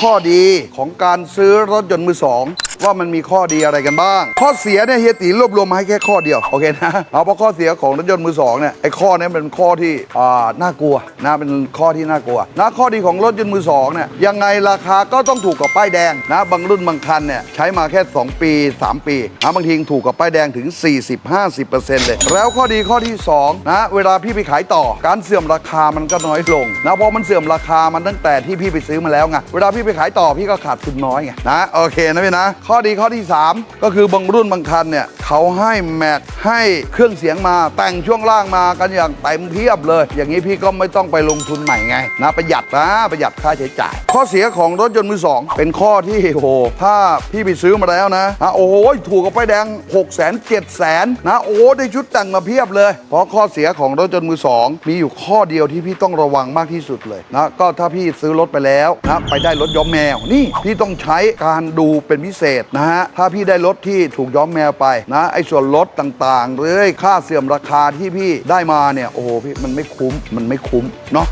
ข้อดีของการซื้อรถยนต์มือสอง ว่ามันมีข้อดีอะไรกันบ้าง ข้อเสียเนี่ยเฮียตีรวบรวมมาให้แค่ข้อเดียวโอเคนะเอาเพราะข้อเสียของรถยนต์มือสองเนี่ยไอ้ข้อเนี้เป็นข้อที่อ่าน่ากลัวนะเป็นข้อที่น่ากลัวนะข้อดีของรถยนต์มือสองเนี่ยยังไงราคาก็ต้องถูกกว่าป้ายแดงนะบางรุ่นบางคันเนี่ยใช้มาแค่ 2 ปี 3 ปีนะบางทีถูกกว่าป้ายแดงถึง 40-50%เลย แล้วข้อดีข้อที่2นะเวลาพี่ไปขายต่อการเสื่อมราคามันก็น้อยลงนะเพราะมันเสื่อมราคามันตั้งแต่ที่พี่ไปซื้อมาแล้วไงเวลาพี่ไปขายต่อพี่ก็ขาดทุนน้อยไงนะโอเคนะพี่นะข้อดีข้อที่ 3 ก็คือบางรุ่นบางคันเนี่ยเขาให้แม็กให้เครื่องเสียงมาแต่งช่วงล่างมากันอย่างเต็มเพียบเลย อย่างนี้พี่ก็ไม่ต้องไปลงทุนใหม่ไงนะประหยัดนะประหยัดค่าใช้จ่าย ข้อเสียของรถยนต์มือสองเป็นข้อที่โอ้โหถ้าพี่ไปซื้อมาแล้วนะนะโอ้โหถูกกับป้ายแดง 6 0 0 0 0 7 0 0 0 0นะโอ้โหได้ชุดแต่งมาเพียบเลย เพราะข้อเสียของรถยนต์มือสองมีอยู่ข้อเดียวที่พี่ต้องระวังมากที่สุดเลยนะก็ถ้าพี่ซื้อรถไปแล้วนะไปได้รถย้อมแมวนี่พี่ต้องใช้การดูเป็นพิเศษนะฮะ ถ้าพี่ได้รถที่ถูกย้อมแมวไปนะ ไอ้ส่วนลดต่างๆ หรือไอ้ค่าเสื่อมราคาที่พี่ได้มาเนี่ย โอ้โหพี่มันไม่คุ้ม มันไม่คุ้มเนาะ